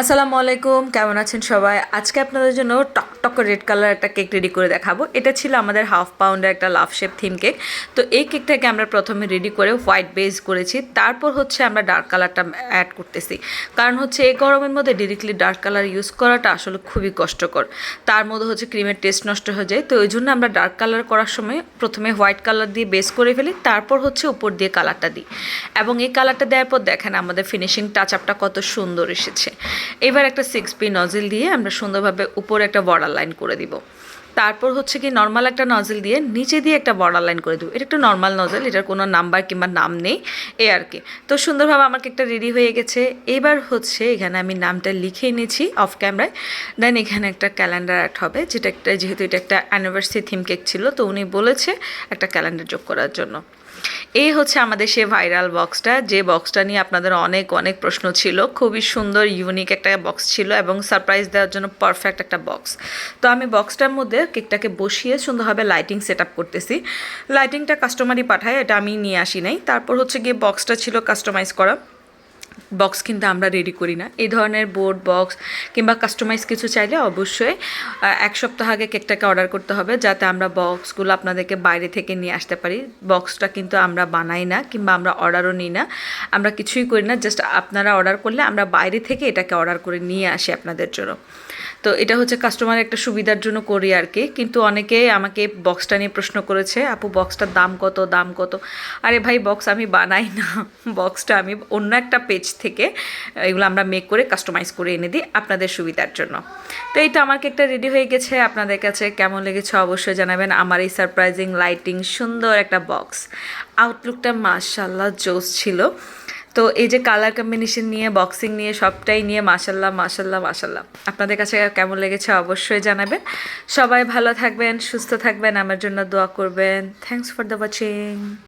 আসসালামু আলাইকুম, কেমন আছেন সবাই? আজকে আপনাদের জন্য টকটক রেড কালার একটা কেক রেডি করে দেখাবো। এটা ছিল আমাদের হাফ পাউন্ডের একটা লাভ শেপ থিম কেক তো এই কেকটাকে আমরা প্রথমে রেডি করে হোয়াইট বেস করেছি। তারপর হচ্ছে আমরা ডার্ক কালারটা অ্যাড করতেছি। কারণ হচ্ছে এই গরমের মধ্যে ডিরেক্টলি ডার্ক কালার ইউজ করাটা আসলে খুবই কষ্টকর। তার মধ্যে হচ্ছে ক্রিমের টেস্ট নষ্ট হয়ে যায়। তো ওই জন্য আমরা ডার্ক কালার করার সময় প্রথমে হোয়াইট কালার দিয়ে বেস করে ফেলি, তারপর হচ্ছে উপর দিয়ে কালারটা দিই। এবং এই কালারটা দেওয়ার পর দেখেন আমাদের ফিনিশিং টাচ আপটা কত সুন্দর এসেছে। এবার একটা সিক্স পি নজেল দিয়ে আমরা সুন্দরভাবে উপরে একটা বর্ডার লাইন করে দিব। তারপর হচ্ছে কি নর্মাল একটা নজেল দিয়ে নিচে দিয়ে একটা বর্ডার লাইন করে দেবো। এটা একটা নর্মাল নজেল এটার কোনো নাম্বার কিংবা নাম নেই, এ আর কি। তো সুন্দরভাবে আমার কেকটা রেডি হয়ে গেছে। এবার হচ্ছে এখানে আমি নামটা লিখে নিয়েছি অফ ক্যামেরায় দেন এখানে একটা ক্যালেন্ডার অ্যাড হবে, যেটা একটা যেহেতু এটা একটা অ্যানিভার্সারি থিম কেক ছিল, তো উনি বলেছে একটা ক্যালেন্ডার যোগ করার জন্য। এই হচ্ছে আমাদের সে ভাইরাল বক্সটা। যে বক্সটা নিয়ে আপনাদের অনেক অনেক প্রশ্ন ছিল, খুবই সুন্দর ইউনিক একটা বক্স ছিল এবং সারপ্রাইজ দেওয়ার জন্য পারফেক্ট একটা বক্স তো আমি বক্সটার মধ্যে কেকটাকে বসিয়ে সুন্দরভাবে লাইটিং সেট আপ করতেছি লাইটিংটা কাস্টমারই পাঠায়, এটা আমি নিয়ে আসি নাই। তারপর হচ্ছে গিয়ে বক্সটা ছিল কাস্টমাইজ করা। বক্স কিন্তু আমরা রেডি করি না। এই ধরনের বোর্ড বক্স কিংবা কাস্টমাইজ কিছু চাইলে অবশ্যই এক সপ্তাহ আগে কেকটাকে অর্ডার করতে হবে যাতে আমরা বক্সগুলো আপনাদেরকে বাইরে থেকে নিয়ে আসতে পারি। বক্সটা কিন্তু আমরা বানাই না কিংবা আমরা অর্ডারও নিই না। আমরা কিছুই করি না জাস্ট আপনারা অর্ডার করলে আমরা বাইরে থেকে এটাকে অর্ডার করে নিয়ে আসি আপনাদের জন্য। তো এটা হচ্ছে কাস্টমার একটা সুবিধার জন্য করি আর কি। কিন্তু অনেকে আমাকে বক্সটা নিয়ে প্রশ্ন করেছে, আপু বক্সটার দাম কত? দাম কত? আরে ভাই বক্স আমি বানাই না। বক্সটা আমি অন্য একটা পেজ থেকে এগুলো আমরা মেক করে কাস্টমাইজ করে এনে দিই আপনাদের সুবিধার জন্য। তো এই তো আমার কেকটা রেডি হয়ে গেছে। আপনাদের কাছে কেমন লেগেছে অবশ্যই জানাবেন। আমার এই সারপ্রাইজিং লাইটিং সুন্দর একটা বক্স আউটলুকটা মাশাল্লাহ জোস ছিল। তো এই যে কালার কম্বিনেশন নিয়ে বক্সিং নিয়ে, সবটাই নিয়ে মাশাল্লাহ মাশাল্লাহ মাশাল্লাহ আপনাদের কাছে কেমন লেগেছে অবশ্যই জানাবেন। সবাই ভালো থাকবেন, সুস্থ থাকবেন, আমার জন্য দোয়া করবেন। Thanks for the watching